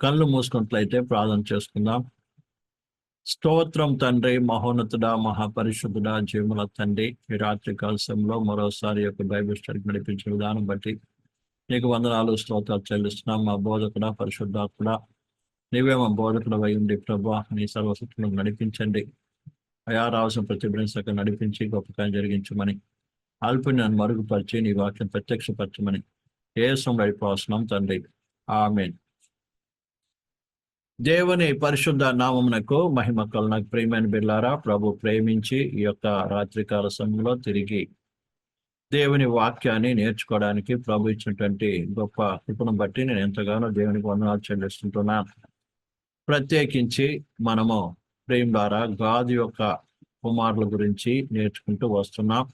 కళ్ళు మూసుకున్నట్లయితే ప్రార్థన చేసుకుందాం. స్తోత్రం తండ్రి మహోన్నతుడా మహాపరిశుద్ధుడా జీవుల తండ్రి ఈ రాత్రి కాలశంలో మరోసారి యొక్క బైబిల్ స్టడీకి నడిపించిన విధానం బట్టి నీకు వందనాలు స్తోత్రాలు చెల్లిస్తున్నాం. మా బోధకుడ పరిశుద్ధాత్ముడా నీవే మా బోధకుడు అయ్యండి ప్రభా నీ సర్వశక్తులను నడిపించండి. అయా రావాల్సిన ప్రతి నడిపించి గొప్ప జరిగించమని అల్పుని మరుగుపరిచి నీ వాక్యం ప్రత్యక్షపరచమని ఏ సమయం అయిపోతున్నాం తండ్రి. ఆమెన్. దేవుని పరిశుద్ధ నామమునకు మహిమ కలునకు ప్రేమైన బిల్లారా ప్రభు ప్రేమించి ఈ యొక్క రాత్రికాల సమయంలో తిరిగి దేవుని వాక్యాన్ని నేర్చుకోవడానికి ప్రభు ఇచ్చినటువంటి గొప్ప కృపను బట్టి నేను ఎంతగానో దేవునికి వందనాలు చెల్లిస్తుంటున్నాను ప్రత్యేకించి మనము ప్రేమ ద్వారా గాది యొక్క కుమారుల గురించి నేర్చుకుంటూ వస్తున్నాం.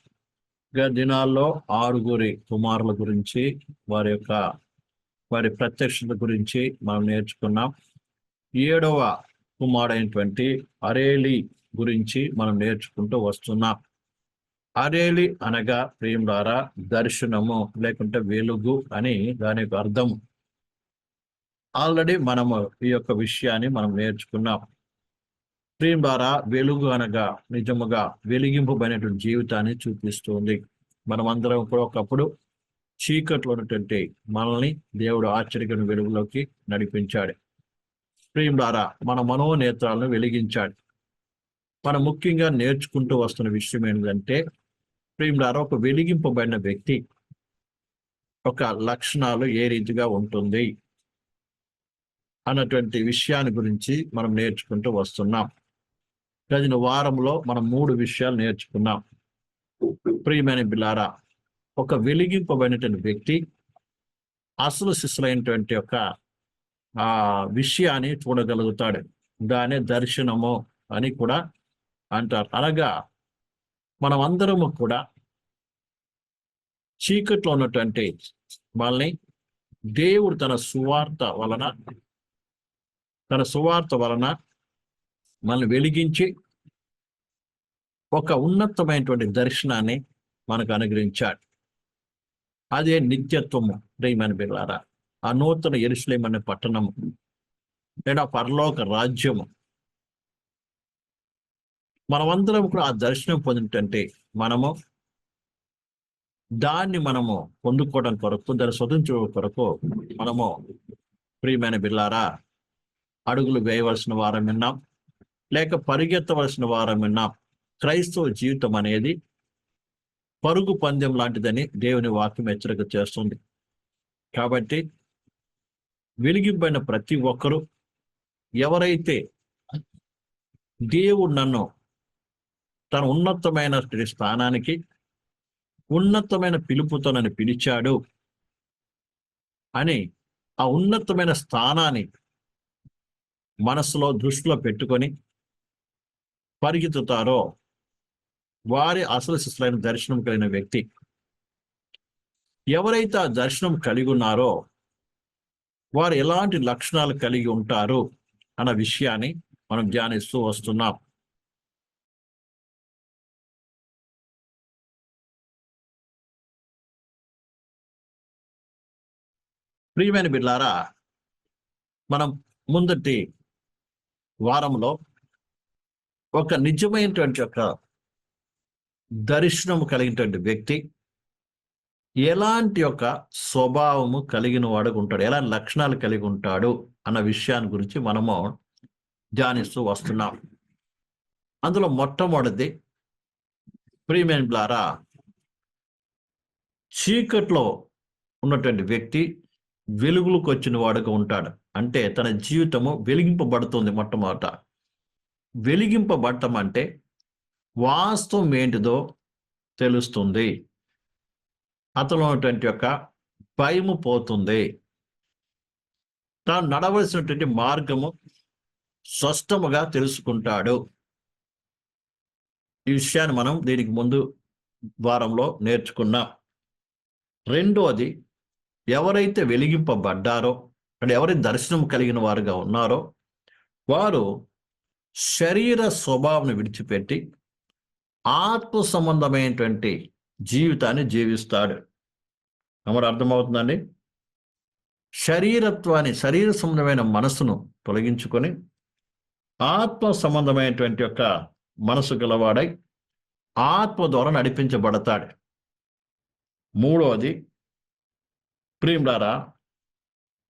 గత దినాల్లో ఆరుగురి కుమారుల గురించి వారి యొక్క వారి ప్రత్యక్షత గురించి మనం నేర్చుకున్నాం. ఏడవ కుమారుడైనటువంటి అరేలి గురించి మనం నేర్చుకుంటూ వస్తున్నాం. అరేలి అనగా ప్రేమ దర్శనము లేకుంటే వెలుగు అని దాని యొక్క అర్థం. ఆల్రెడీ మనము ఈ యొక్క విషయాన్ని మనం నేర్చుకున్నాం. ప్రేమ ద్వారా వెలుగు అనగా నిజముగా వెలిగింపబడినటువంటి జీవితాన్ని చూపిస్తుంది. మనమందరం కూడా ఒకప్పుడు చీకట్లో ఉన్నటువంటి మనల్ని దేవుడు ఆశ్చర్యకరమైన వెలుగులోకి నడిపించాడు. స్ట్రీమ్ ద్వారా మన మనోనేత్రాలను వెలిగించాడు మనం ముఖ్యంగా నేర్చుకుంటూ వస్తున్న విషయం ఏంటంటే ప్రియం ద్వారా ఒక వెలిగింపబడిన వ్యక్తి ఒక లక్షణాలు ఏ రీతిగా ఉంటుంది అన్నటువంటి విషయాన్ని గురించి మనం నేర్చుకుంటూ వస్తున్నాం. గదిన వారంలో మనం మూడు విషయాలు నేర్చుకున్నాం. ప్రియమైన బిల్లారా ఒక వెలిగింపబడినటువంటి వ్యక్తి అసలు శిశులైనటువంటి ఒక ఆ విషయాన్ని చూడగలుగుతాడు. దాని దర్శనము అని కూడా అంటారు. అనగా మనం అందరము కూడా చీకట్లో ఉన్నటువంటి వాళ్ళని దేవుడు తన సువార్త వలన తన సువార్త వలన మనల్ని వెలిగించి ఒక ఉన్నతమైనటువంటి దర్శనాన్ని మనకు అనుగ్రహించాడు. అదే నిత్యత్వము ప్రేమని బిళ్ళారా ఆ నూతన ఎరుసలేం అనే పట్టణము లేదా పరలోక రాజ్యము. మనమందరం కూడా ఆ దర్శనం పొందింటే మనము దాన్ని మనము పొందుకోవడం కొరకు దాన్ని స్వతంత్ర కొరకు మనము ప్రియమైన బిల్లారా అడుగులు వేయవలసిన వారం విన్నాం లేక పరిగెత్తవలసిన వారం విన్నాం. క్రైస్తవ జీవితం అనేది పరుగు పందెం లాంటిదని దేవుని వాక్యం హెచ్చరిక చేస్తుంది. కాబట్టి వెలిగింపైన ప్రతి ఒక్కరూ ఎవరైతే దేవుడు నన్ను తన ఉన్నతమైన స్థానానికి ఉన్నతమైన పిలుపుతో నన్ను పిలిచాడు అని ఆ ఉన్నతమైన స్థానాన్ని మనసులో దృష్టిలో పెట్టుకొని పరిగెత్తుతారో వారి అసలు శిశులైన దర్శనం కలిగిన వ్యక్తి ఎవరైతే ఆ దర్శనం కలిగి ఉన్నారో వారు ఎలాంటి లక్షణాలు కలిగి ఉంటారు అన్న విషయాన్ని మనం ధ్యానిస్తూ వస్తున్నాం. ప్రియమైన బిడ్లారా మనం ముందటి వారంలో ఒక నిజమైనటువంటి ఒక దర్శనం కలిగినటువంటి వ్యక్తి ఎలాంటి యొక్క స్వభావము కలిగిన వాడుకు ఉంటాడు? ఎలాంటి లక్షణాలు కలిగి ఉంటాడు? అన్న విషయాన్ని గురించి మనము ధ్యానిస్తూ వస్తున్నాం. అందులో మొట్టమొదటిది ప్రీమియం బ్లారా చీకట్లో ఉన్నటువంటి వ్యక్తి వెలుగులకు వచ్చిన వాడుగా ఉంటాడు. అంటే తన జీవితము వెలిగింపబడుతుంది మొట్టమొదట. వెలిగింపబడటం అంటే వాస్తవం ఏంటిదో తెలుస్తుంది. అతను ఉన్నటువంటి యొక్క భయము పోతుంది. తాను నడవలసినటువంటి మార్గము స్పష్టముగా తెలుసుకుంటాడు. ఈ విషయాన్ని మనం దీనికి ముందు వారంలో నేర్చుకున్నాం. రెండోది ఎవరైతే వెలిగింపబడ్డారో అంటే ఎవరి దర్శనం కలిగిన వారుగా ఉన్నారో వారు శరీర స్వభావం విడిచిపెట్టి ఆత్మ సంబంధమైనటువంటి జీవితాన్ని జీవిస్తాడు. అమరు అర్థమవుతుందండి? శరీరత్వాన్ని శరీర సంబంధమైన మనసును తొలగించుకొని ఆత్మ సంబంధమైనటువంటి యొక్క మనసు గలవాడై ఆత్మ ద్వారా నడిపించబడతాడు. మూడవది ప్రియులారా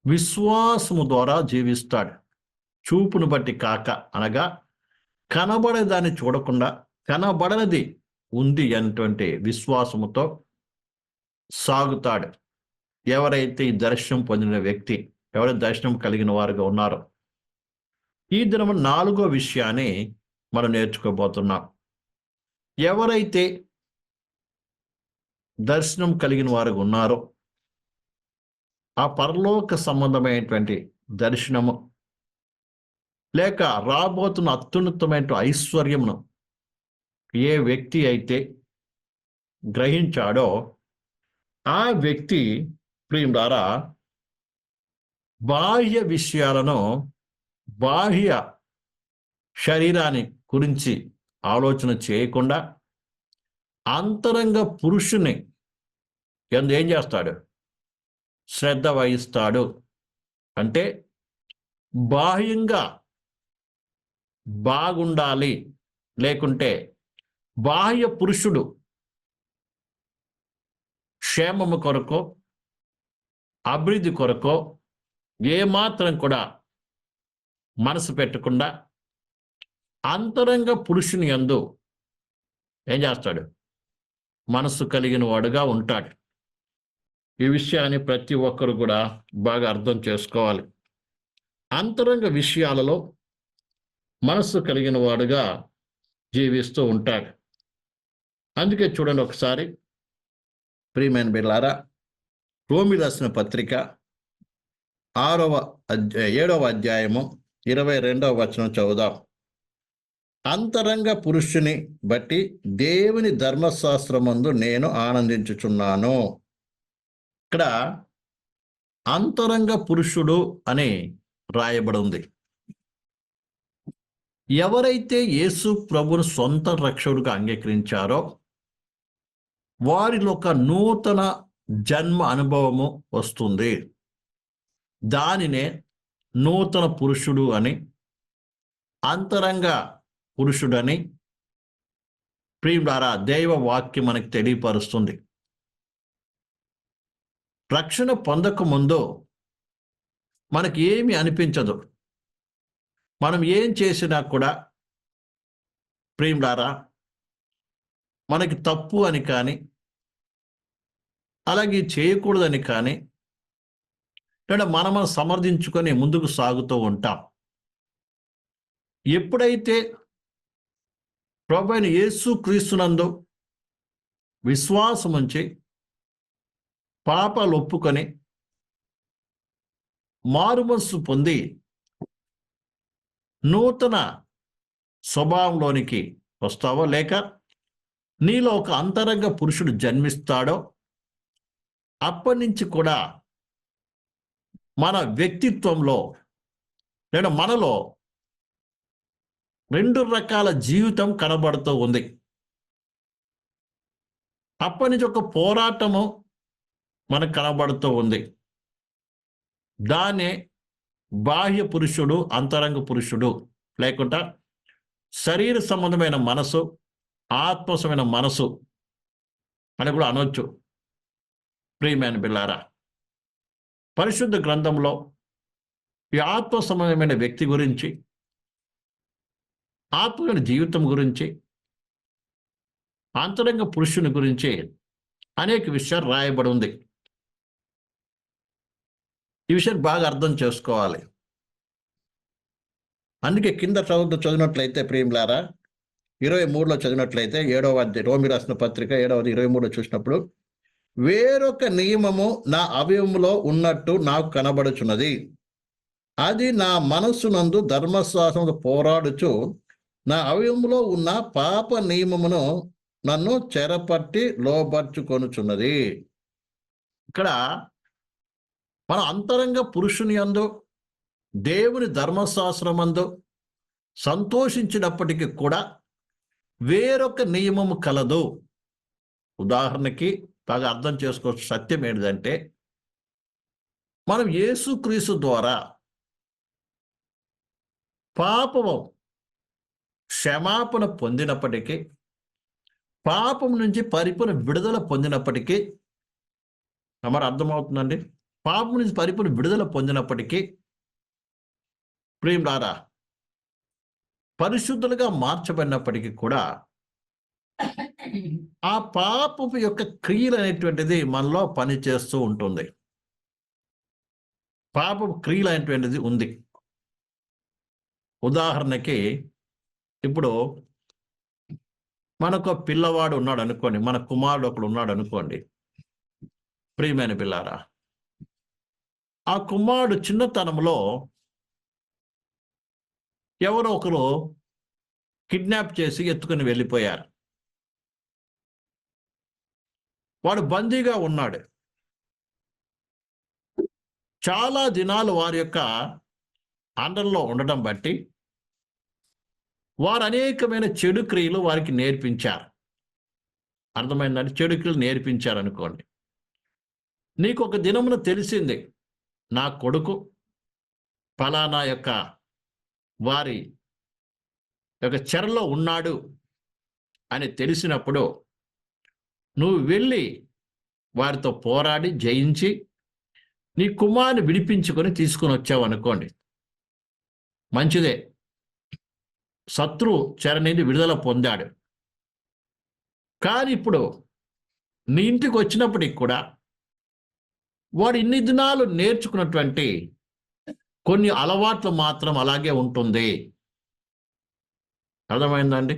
విశ్వాసము ద్వారా జీవిస్తాడు. చూపును బట్టి కాక అనగా కనబడేదాన్ని చూడకుండా కనబడనిది ఉంది అనేటువంటి విశ్వాసముతో సాగుతాడు. ఎవరైతే ఈ దర్శనం పొందిన వ్యక్తి ఎవరైతే దర్శనం కలిగిన వారుగా ఉన్నారో ఈ దినము నాలుగో విషయాన్ని మనం నేర్చుకోబోతున్నాం. ఎవరైతే దర్శనం కలిగిన వారు ఉన్నారో ఆ పరలోక సంబంధమైనటువంటి దర్శనము లేక రాబోతున్న అత్యున్నతమైన ఐశ్వర్యమును ఏ వ్యక్తి అయితే గ్రహించాడో ఆ వ్యక్తి ప్రియం ద్వారా బాహ్య విషయాలను బాహ్య శరీరాన్ని గురించి ఆలోచన చేయకుండా అంతరంగ పురుషుని ఎందు ఏం చేస్తాడు? శ్రద్ధ వహిస్తాడు. అంటే బాహ్యంగా బాగుండాలి. లేకుంటే బాహ్య పురుషుడు క్షేమము కొరకో అభివృద్ధి కొరకో ఏమాత్రం కూడా మనసు పెట్టకుండా అంతరంగ పురుషుని యందు ఏం చేస్తాడు? మనసు కలిగిన వాడుగా ఉంటాడు. ఈ విషయాన్ని ప్రతి ఒక్కరు కూడా బాగా అర్థం చేసుకోవాలి. అంతరంగ విషయాలలో మనస్సు కలిగిన వాడుగా జీవిస్తూ ఉంటాడు. అందుకే చూడండి ఒకసారి. ప్రియమైన బిళ్ళారా రోమి రాసిన పత్రిక ఆరవ అధ్యాయ ఏడవ అధ్యాయము ఇరవై రెండవ వచనం చదువుదాం. అంతరంగ పురుషుని బట్టి దేవుని ధర్మశాస్త్రమందు నేను ఆనందించుచున్నాను. ఇక్కడ అంతరంగ పురుషుడు అని రాయబడి ఉంది ఎవరైతే యేసు ప్రభుని సొంత రక్షకుడుగా అంగీకరించారో వారిలో ఒక నూతన జన్మ అనుభవము వస్తుంది. దానినే నూతన పురుషుడు అని అంతరంగ పురుషుడని ప్రియుడారా దైవ వాక్యం మనకి తెలియపరుస్తుంది. రక్షణ పొందక ముందు మనకి ఏమి అనిపించదు. మనం ఏం చేసినా కూడా ప్రియుడారా మనకి తప్పు అని కానీ అలాగే చేయకూడదని కానీ లేదా మనం సమర్థించుకొని ముందుకు సాగుతూ ఉంటాం. ఎప్పుడైతే ప్రభు అయిన యేసు క్రీస్తునందు విశ్వాసం ఉంచి పాపాలు ఒప్పుకొని మారుమనస్సు పొంది నూతన స్వభావంలోనికి వస్తావో లేక నీలో ఒక అంతరంగ పురుషుడు జన్మిస్తాడో అప్పటి నుంచి కూడా మన వ్యక్తిత్వంలో లేదా మనలో రెండు రకాల జీవితం కనబడుతూ ఉంది. అప్పటి నుంచి ఒక పోరాటము మనకు కనబడుతూ ఉంది. దాన్నే బాహ్య పురుషుడు అంతరంగ పురుషుడు లేకుండా శరీర సంబంధమైన మనసు ఆత్మసమైన మనసు అని కూడా అనొచ్చు. ప్రియమైన బిల్లారా పరిశుద్ధ గ్రంథంలో ఈ ఆత్మ సంబంధమైన వ్యక్తి గురించి ఆత్మమైన జీవితం గురించి అంతరంగ పురుషుని గురించి అనేక విషయాలు రాయబడి ఉంది. ఈ విషయాన్ని బాగా అర్థం చేసుకోవాలి. అందుకే కింద చదువుతూ చదివినట్లయితే ప్రియులారా ఇరవై మూడులో చదివినట్లయితే ఏడవ అధ్యాయం రోమి రాసిన పత్రిక ఏడవది ఇరవై మూడులో చూసినప్పుడు వేరొక నియమము నా అవయములో ఉన్నట్టు నాకు కనబడుచున్నది. అది నా మనస్సునందు ధర్మశాస్త్రంతో పోరాడుచు నా అవయములో ఉన్న పాప నియమమును నన్ను చెరపట్టి లోపరుచుకొనుచున్నది ఇక్కడ మన అంతరంగ పురుషుని అందు దేవుని ధర్మశాస్త్రమందు సంతోషించినప్పటికీ కూడా వేరొక నియమము కలదు. ఉదాహరణకి బాగా అర్థం చేసుకోవచ్చు సత్యం ఏంటిదంటే మనం యేసుక్రీస్తు ద్వారా పాపము క్షమాపణ పొందినప్పటికీ పాపం నుంచి పరిపూర్ణ విడుదల పొందినప్పటికీ మరి అర్థమవుతుందండి? పాపం నుంచి పరిపూర్ణ విడుదల పొందినప్పటికీ ప్రేమ రారా పరిశుద్ధులుగా మార్చబడినప్పటికీ కూడా ఆ పాపపు యొక్క క్రియలు అనేటువంటిది మనలో పనిచేస్తూ ఉంటుంది. పాపపు క్రియలు అనేటువంటిది ఉంది. ఉదాహరణకి ఇప్పుడు మనకు పిల్లవాడు ఉన్నాడు అనుకోండి మన కుమారుడు ఒకడు ఉన్నాడు అనుకోండి. ప్రియమైన పిల్లారా ఆ కుమారుడు చిన్నతనంలో ఎవరో ఒకరు కిడ్నాప్ చేసి ఎత్తుకుని వెళ్ళిపోయారు. వాడు బందీగా ఉన్నాడు. చాలా దినాలు వారి యొక్క అండర్లో ఉండటం బట్టి వారు అనేకమైన చెడు క్రియలు వారికి నేర్పించారు. అర్థమైందంటే చెడు క్రియలు నేర్పించారు అనుకోండి నీకు ఒక దినమున తెలిసింది నా కొడుకు ఫలానా యొక్క వారి యొక్క చెరలో ఉన్నాడు అని తెలిసినప్పుడు నువ్వు వెళ్ళి వారితో పోరాడి జయించి నీ కుమారుని విడిపించుకొని తీసుకొని వచ్చావు అనుకోండి. మంచిదే. శత్రు చరణిని విడుదల పొందాడు. కానీ ఇప్పుడు నీ ఇంటికి వచ్చినప్పటికి కూడా వాడు ఇన్ని దినాలు నేర్చుకున్నటువంటి కొన్ని అలవాట్లు మాత్రం అలాగే ఉంటుంది. అర్థమైందండి?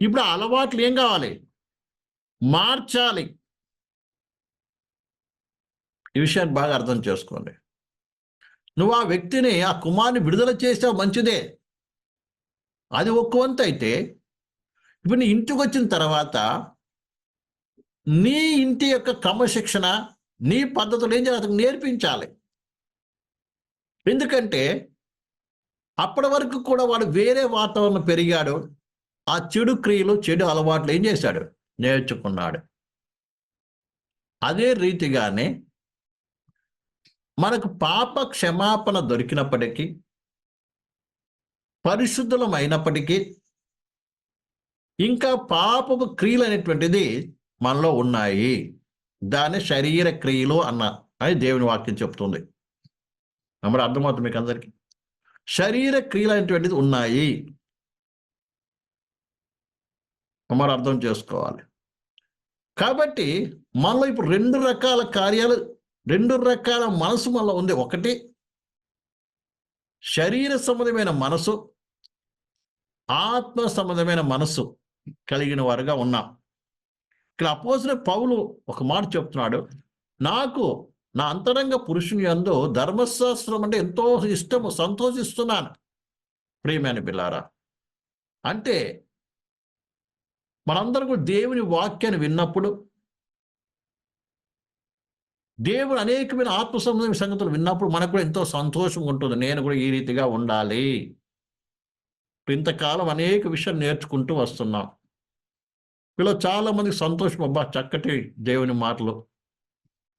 ఇప్పుడు ఆ అలవాట్లు ఏం కావాలి? మార్చాలి. ఈ విషయాన్ని బాగా అర్థం చేసుకోండి. నువ్వు ఆ వ్యక్తిని ఆ కుమార్ని విడుదల చేసావు మంచిదే. అది ఒక్క వంతు అయితే ఇప్పుడు నీ ఇంటికి వచ్చిన తర్వాత నీ ఇంటి యొక్క క్రమశిక్షణ నీ పద్ధతులు ఏం చేయాలి? అతనికి నేర్పించాలి. ఎందుకంటే అప్పటి వరకు కూడా వాడు వేరే వాతావరణం పెరిగాడు. ఆ చెడు క్రియలు చెడు అలవాట్లు ఏం చేశాడు? నేర్చుకున్నాడు. అదే రీతిగానే మనకు పాప క్షమాపణ దొరికినప్పటికీ పరిశుద్ధులమైనప్పటికీ ఇంకా పాపపు క్రియలు అనేటువంటిది మనలో ఉన్నాయి. దాన్ని శరీర క్రియలు అన్న అని దేవుని వాక్యం చెప్తుంది. మరి అర్థమవుతుంది మీకు అందరికీ శరీర క్రియలు అనేటువంటిది ఉన్నాయి. మరి అర్థం చేసుకోవాలి. కాబట్టి మనలో ఇప్పుడు రెండు రకాల కార్యాలు రెండు రకాల మనసు మనలో ఉంది. ఒకటి శరీర సంబంధమైన మనసు ఆత్మ సంబంధమైన మనసు కలిగిన వారుగా ఉన్నాం. ఇక్కడ అపోజిన పౌలు ఒక మాట చెప్తున్నాడు. నాకు నా అంతరంగ పురుషుని యందు ధర్మశాస్త్రం అంటే ఎంతో ఇష్టము సంతోషిస్తున్నాను. ప్రియమైన పిల్లారా అంటే మనందరూ కూడా దేవుని వాక్యాన్ని విన్నప్పుడు దేవుడు అనేకమైన ఆత్మ సంబంధమైన సంగతులు విన్నప్పుడు మనకు కూడా ఎంతో సంతోషం ఉంటుంది. నేను కూడా ఈ రీతిగా ఉండాలి. ఇంతకాలం అనేక విషయాలు నేర్చుకుంటూ వస్తున్నాం. వీళ్ళు చాలా మందికి సంతోషం. అబ్బా చక్కటి దేవుని మాటలు.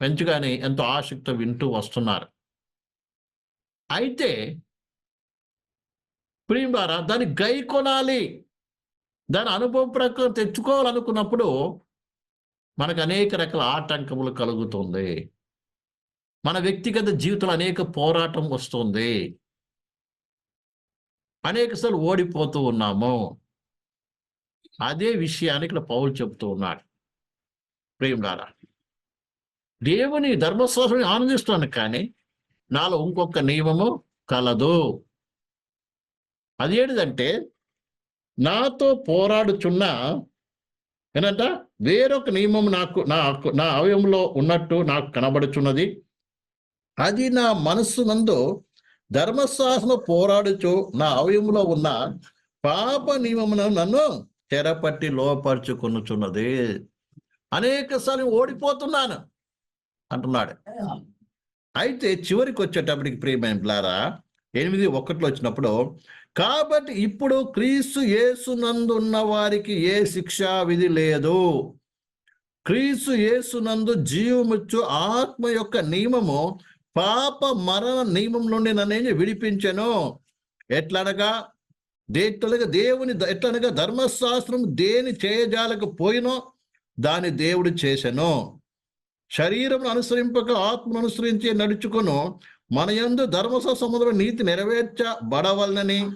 మంచిగానే ఎంతో ఆసక్తి వింటూ వస్తున్నారు. అయితే ప్రియులారా దాన్ని గై కొనాలి దాని అనుభవం ప్రకారం తెచ్చుకోవాలనుకున్నప్పుడు మనకు అనేక రకాల ఆటంకములు కలుగుతుంది. మన వ్యక్తిగత జీవితంలో అనేక పోరాటం వస్తుంది. అనేక సార్లు ఓడిపోతూ ఉన్నాము. అదే విషయాన్ని ఇక్కడ పౌలు చెప్తూ ఉన్నాడు. ప్రేమలారా దేవుని ధర్మశాస్త్రం ఆనందిస్తున్నాను కానీ నాలో ఇంకొక నియమము కలదు. అదేంటిదంటే నాతో పోరాడుచున్న ఏనంట వేరొక నియమం నాకు నా నా అవయంలో ఉన్నట్టు నాకు కనబడుచున్నది. అది నా మనస్సు నందు ధర్మశాస్త్రం పోరాడుచు నా అవయంలో ఉన్న పాప నియమమును నన్ను తెరపట్టి లోపరుచుకొనుచున్నది. అనేక సార్లు ఓడిపోతున్నాను అంటున్నాడు. అయితే చివరికి వచ్చేటప్పటికి ప్రియమైన ఎనిమిది ఒకటిలో వచ్చినప్పుడు కాబట్టి ఇప్పుడు క్రీస్తు యేసునందున్న వారికి ఏ శిక్షా విధి లేదు. క్రీస్తు యేసునందు జీవముచ్చు ఆత్మ యొక్క నియమము పాప మరణ నియమం నుండి నన్ను విడిపించను. ఎట్లనగా? దేట్లగా దేవుని ఎట్లనగా? ధర్మశాస్త్రం దేని చేయజాలకపోయినో దాని దేవుడు చేశను శరీరం అనుసరింపక ఆత్మను అనుసరించి నడుచుకును. మన యందు ధర్మస సముద్ర నీతి నెరవేర్చబడవలనని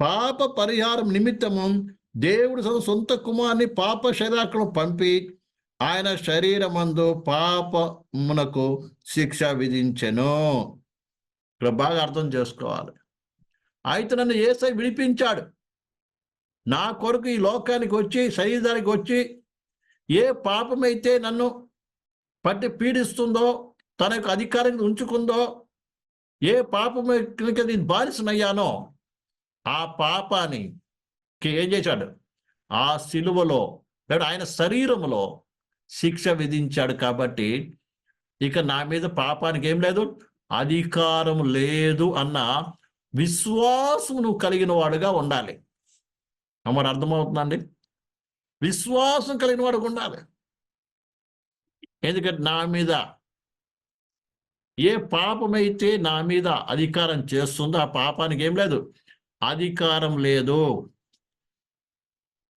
పాప పరిహారం నిమిత్తము దేవుడు తన సొంత కుమార్ని పాప శరీరాకులను పంపి ఆయన శరీరమందు పాపమునకు శిక్ష విధించెను. ఇక్కడ బాగా అర్థం చేసుకోవాలి. అయితే నన్ను ఏసై విడిపించాడు. నా కొరకు ఈ లోకానికి వచ్చి శరీరానికి వచ్చి ఏ పాపమైతే నన్ను పట్టి పీడిస్తుందో తన యొక్క అధికారం ఉంచుకుందో ఏ పాపం నేను బాలిసనయ్యానో ఆ పాపాన్ని ఏం చేశాడు. ఆ సిలువలో లేదా ఆయన శరీరంలో శిక్ష విధించాడు కాబట్టి ఇక నా మీద పాపానికి ఏం లేదు అధికారం లేదు అన్న విశ్వాసం నువ్వు కలిగిన వాడుగా ఉండాలి. మరి అర్థమవుతుందండి? విశ్వాసం కలిగిన వాడుగా ఉండాలి. ఎందుకంటే నా మీద ఏ పాపమైతే నా మీద అధికారం చేస్తుందో ఆ పాపానికి ఏం లేదు. అధికారం లేదు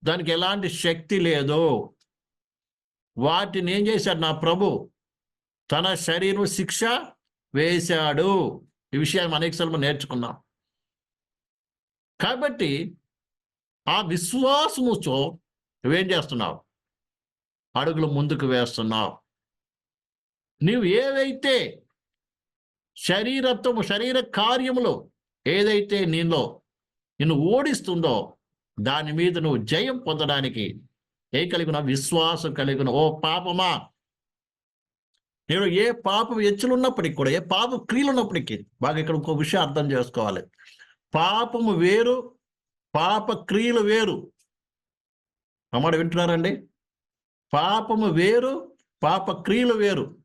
దానికి ఎలాంటి శక్తి లేదు వాటిని ఏం చేశాడు నా ప్రభు? తన శరీరం శిక్ష వేశాడు. ఈ విషయాన్ని అనేకసార్లు నేర్చుకున్నాం కాబట్టి ఆ విశ్వాసముతో నువ్వేం చేస్తున్నావు? అడుగులు ముందుకు వేస్తున్నావు. నువ్వు ఏవైతే శరీరత్వము శరీర కార్యములు ఏదైతే నీలో నిన్ను ఓడిస్తుందో దాని మీద నువ్వు జయం పొందడానికి ఏ కలిగిన విశ్వాసం కలిగిన ఓ పాపమా? నేను ఏ పాపం ఎచ్చులున్నప్పటికీ కూడా ఏ పాప క్రియలు ఉన్నప్పటికీ బాగా ఇక్కడ ఇంకో విషయం అర్థం చేసుకోవాలి. పాపము వేరు పాప క్రియలు వేరు. అమ్మాడు వింటున్నారండి? పాపము వేరు పాప క్రియలు వేరు.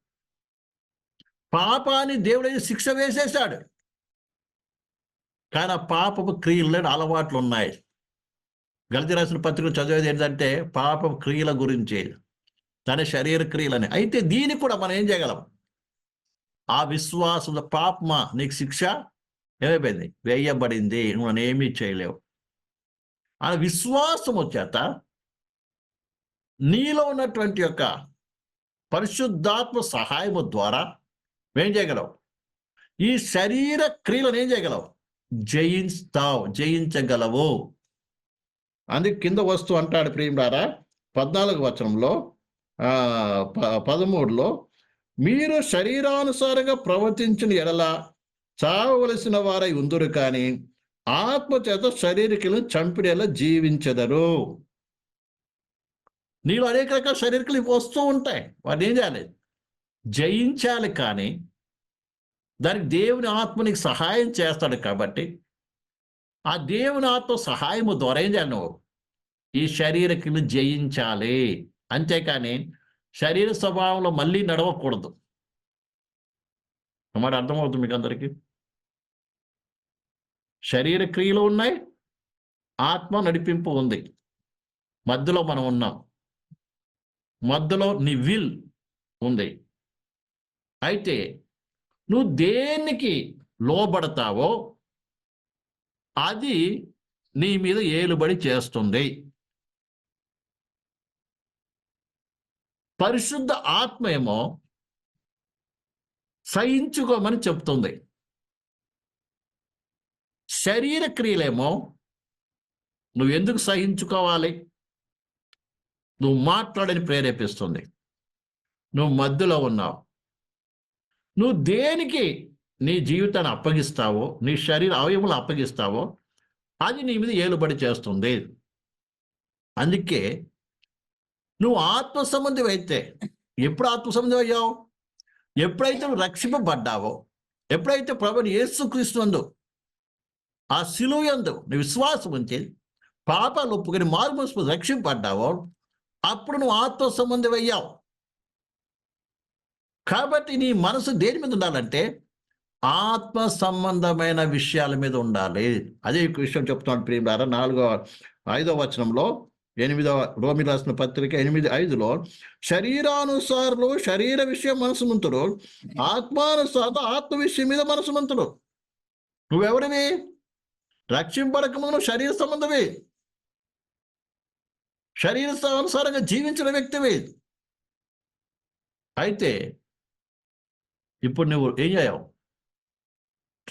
పాపాన్ని దేవుడైన శిక్ష వేసేశాడు. కానీ ఆ పాపపు క్రియలు అలవాట్లు ఉన్నాయి. గలతి రాసిన పత్రికలు చదివేది ఏంటంటే పాప క్రియల గురించి తన శరీర క్రియలని. అయితే దీన్ని కూడా మనం ఏం చేయగలం? ఆ విశ్వాసం పాపమా? నీకు శిక్ష? ఏమైపోయింది? వేయబడింది. నువ్వు ఏమీ చేయలేవు. ఆ విశ్వాసం చేత నీలో ఉన్నటువంటి యొక్క పరిశుద్ధాత్మ సహాయము ద్వారా ఏం చేయగలవు? ఈ శరీర క్రియలను ఏం చేయగలవు? జయిస్తావు జయించగలవు. అందుకే కింద వస్తూ అంటాడు ప్రియుడారా పద్నాలుగు వచనంలో పదమూడులో మీరు శరీరానుసారంగా ప్రవర్తించిన ఎడల చావవలసిన వారై ఉందరు కానీ ఆత్మ చేత చంపిడేలా జీవించదరు. నీలో అనేక రకాల శరీరకులు వస్తూ ఉంటాయి వాటిని ఏం చేయాలి? జయించాలి కానీ దానికి దేవుని ఆత్మ నీకు సహాయం చేస్తాడు కాబట్టి ఆ దేవుని ఆత్మ సహాయము ద్వారా ఏం శరీర నువ్వు ఈ శరీరకిని జయించాలి. అంతేకాని శరీర స్వభావంలో మళ్ళీ నడవకూడదు. మరి అర్థమవుతుంది మీకు అందరికీ? శరీర క్రియలు ఉన్నాయి ఆత్మ నడిపింపు ఉంది. మధ్యలో మనం ఉన్నాం. మధ్యలో నీ విల్ ఉంది. అయితే నువ్వు దేనికి లోబడతావో అది నీ మీద ఏలుబడి చేస్తుంది. పరిశుద్ధ ఆత్మ ఏమో సహించుకోమని చెప్తుంది. శరీర క్రియలేమో నువ్వు ఎందుకు సహించుకోవాలి? నువ్వు మాట్లాడని ప్రేరేపిస్తుంది. నువ్వు మధ్యలో ఉన్నావు. నువ్వు దేనికి నీ జీవితాన్ని అప్పగిస్తావో నీ శరీర అవయములు అప్పగిస్తావో అది నీ మీద ఏలుబడి చేస్తుంది. అందుకే నువ్వు ఆత్మ సంబంధం అయితే ఎప్పుడు ఆత్మ సంబంధం అయ్యావు? ఎప్పుడైతే నువ్వు రక్షింపబడ్డావో ఎప్పుడైతే ప్రభుని యేసుక్రీస్తు ఆ శిలువ ఎందు నీ విశ్వాసం ఉంచి పాపాలు ఒప్పుకొని మారుమనసు రక్షింపబడ్డావో అప్పుడు నువ్వు ఆత్మ సంబంధం అయ్యావు. కాబట్టి నీ మనసు దేని మీద ఉండాలంటే ఆత్మ సంబంధమైన విషయాల మీద ఉండాలి. అదే విషయం చెప్తున్నాడు ప్రియులారా నాలుగో ఐదో వచనంలో ఎనిమిదవ రోమి రాసిన పత్రిక ఎనిమిది ఐదులో శరీరానుసారులు శరీర విషయం మనసు మంతుడు ఆత్మానుసారులు ఆత్మ విషయం మీద మనసు మంతుడు నువ్వెవరివి? రక్షింపడక ముందు శరీర సంబంధమే శరీర అనుసారంగా జీవించిన వ్యక్తివి. అయితే ఇప్పుడు నువ్వు ఏం చేయవు?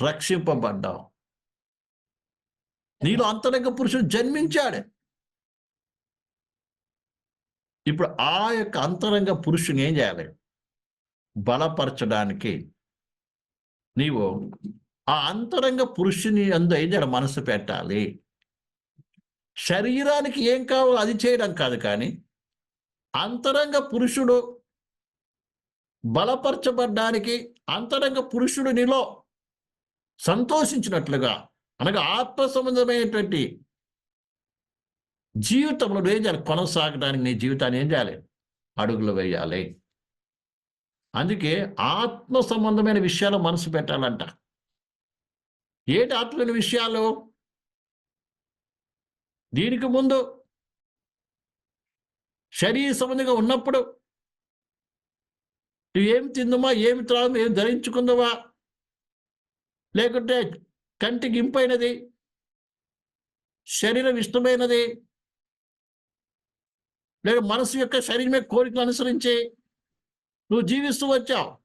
రక్షింపబడ్డావు. నీలో అంతరంగ పురుషుడు జన్మించాడు. ఇప్పుడు ఆ యొక్క అంతరంగ పురుషుని ఏం చేయాలి? బలపరచడానికి నీవు ఆ అంతరంగ పురుషుని అందు ఏం చేయాలి? మనసు పెట్టాలి. శరీరానికి ఏం కావాలో అది చేయడం కాదు కానీ అంతరంగ పురుషుడు బలపరచబడ్డానికి అంతరంగ పురుషుడు నీలో సంతోషించినట్లుగా అనగా ఆత్మ సంబంధమైనటువంటి జీవితంలో ఏం చేయాలి? కొనసాగడానికి నీ జీవితాన్ని ఏం చేయాలి? అడుగులు వేయాలి. అందుకే ఆత్మ సంబంధమైన విషయాలు మనసు పెట్టాలంట. ఏంటి ఆత్మమైన విషయాలు? దీనికి ముందు శరీర సంబంధంగా ఉన్నప్పుడు నువ్వు ఏమి తిందుమా ఏమి త్రాగు ఏమి ధరించుకుందామా? లేకుంటే కంటికి ఇంపైనది శరీరం ఇష్టమైనది లేక మనసు యొక్క శరీరమే కోరికలు అనుసరించి నువ్వు జీవిస్తూ వచ్చావు.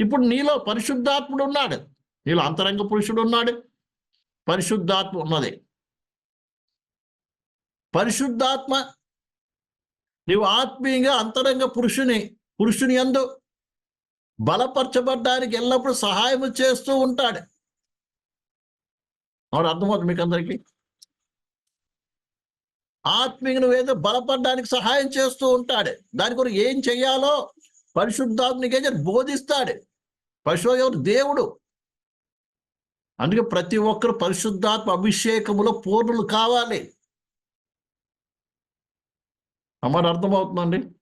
ఇప్పుడు నీలో పరిశుద్ధాత్ముడు ఉన్నాడు. నీలో అంతరంగ పురుషుడు ఉన్నాడు. పరిశుద్ధాత్మ ఉన్నది. పరిశుద్ధాత్మ నీవు ఆత్మీయంగా అంతరంగ పురుషుని పురుషుని ఎందు బలపరచబడ్డానికి ఎల్లప్పుడూ సహాయం చేస్తూ ఉంటాడు. అవును అర్థమవుతుంది మీకు అందరికీ? ఆత్మీయ నువ్వేదో బలపడడానికి సహాయం చేస్తూ ఉంటాడు. దాని కొరకు ఏం చెయ్యాలో పరిశుద్ధాత్మకే బోధిస్తాడు. పరిశుద్ధ దేవుడు అందుకే ప్రతి ఒక్కరు పరిశుద్ధాత్మ అభిషేకములో పూర్ణులు కావాలి. అమ్మ అర్థమవుతుందండి?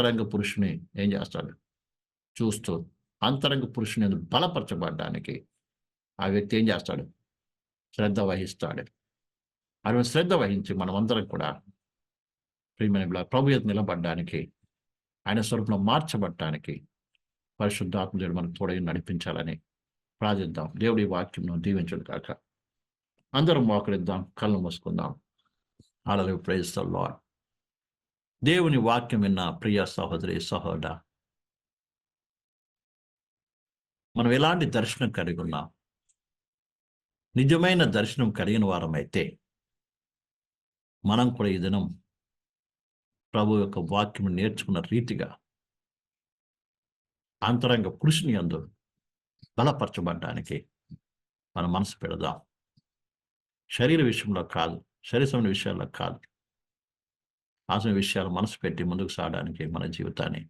అంతరంగ పురుషుని ఏం చేస్తాడు? చూస్తూ అంతరంగ పురుషుని బలపరచబడడానికి ఆ వ్యక్తి ఏం చేస్తాడు? శ్రద్ధ వహిస్తాడు. అవి శ్రద్ధ వహించి మనమందరం కూడా ప్రియమైన ప్రభు యొక్క నిలబడడానికి ఆయన స్వరూపంలో మార్చబడటానికి పరిశుద్ధాత్మదేవుడు మనం మనకు తోడై నడిపించాలని ప్రార్థిద్దాం. దేవుడి వాక్యంను దీవించడు కాక అందరం మోకరిద్దాం కళ్ళు మూసుకుందాం. ఆడలు ప్రేస్తాం లాడ్ దేవుని వాక్యం విన్న ప్రియ సహోదరి సహోద మనం ఎలాంటి దర్శనం కలిగి ఉన్నాం? నిజమైన దర్శనం కలిగిన వారమైతే మనం కూడా ఈ దినం ప్రభు యొక్క వాక్యం నేర్చుకున్న రీతిగా అంతరంగ కృషిని అందు బలపరచబడటానికి మన మనసు పెడదాం. శరీర విషయంలో కాదు శరీరమైన విషయాల్లో కాదు. ఆసిన విషయాలు మనసు పెట్టి ముందుకు సాగడానికి మన జీవితాన్ని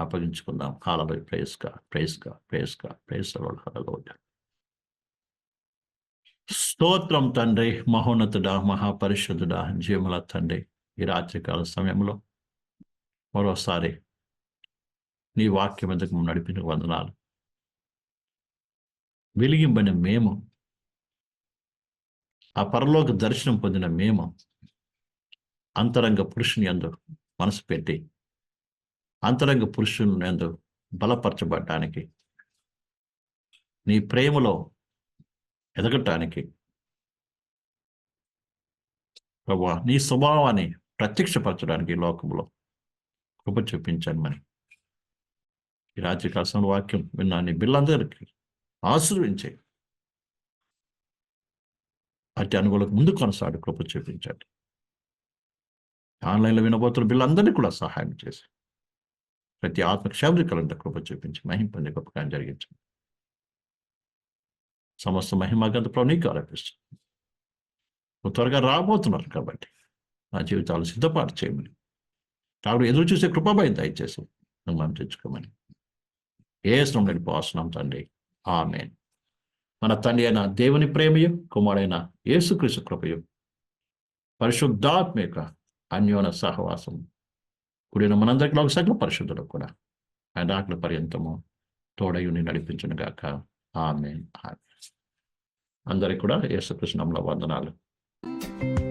అప్పగించుకుందాం. కాలబై ప్రేస్గా ప్రేస్గా ప్రేస్గా ప్రేస్ స్తోత్రం తండ్రి మహోన్నతుడా మహాపరిషుద్ధుడా జీవముల తండ్రి ఈ రాత్రికాల సమయంలో మరోసారి నీ వాక్యం ఎందుకు నడిపిన వందనాలు? వెలిగింపని మేము ఆ పరలోక దర్శనం పొందిన మేము అంతరంగ పురుషుని అందు మనసు పెట్టి అంతరంగ పురుషుని అందు బలపరచబడటానికి నీ ప్రేమలో ఎదగటానికి ప్రభా నీ స్వభావాన్ని ప్రత్యక్షపరచడానికి లోకంలో కృప చూపించాను మరి. ఈ రాజ్యకాల్సిన వాక్యం విన్నా నీ బిల్లందరికీ ఆశీర్వించే అట్టి అనుగులకు ముందు కొనసాడు కృప చూపించండి. ఆన్లైన్లో వినబోతున్న వీళ్ళందరినీ కూడా సహాయం చేసి ప్రతి ఆత్మక్షేమ కలంత కృప చూపించి మహింపని గొప్పగా గొప్ప కార్యం జరిగించండి. సమస్త మహిమగంత ప్రభు నీకు ఆరోపిస్తుంది నువ్వు త్వరగా రాబోతున్నారు కాబట్టి నా జీవితాలు సిద్ధపాటు చేయమని. కాబట్టి ఎదురు చూసే కృపభయం దయచేసి నువ్వు మనం తెచ్చుకోమని. ఏ శ్రమ నడిపోతున్నాం తండ్రి. ఆమె మన తండ్రి అయిన దేవుని ప్రేమయు కుమారైన యేసుక్రీస్తు కృపయు పరిశుద్ధాత్మిక అన్యోన సహవాసం కూడిన మనందరికీ లోక సకల పరిశుద్ధులకు కూడా ఆయన ఆకలి పర్యంతము తోడయుని నడిపించను గాక. ఆమె ఆమె అందరికి కూడా యేసుకృష్ణంలో వందనాలు. you.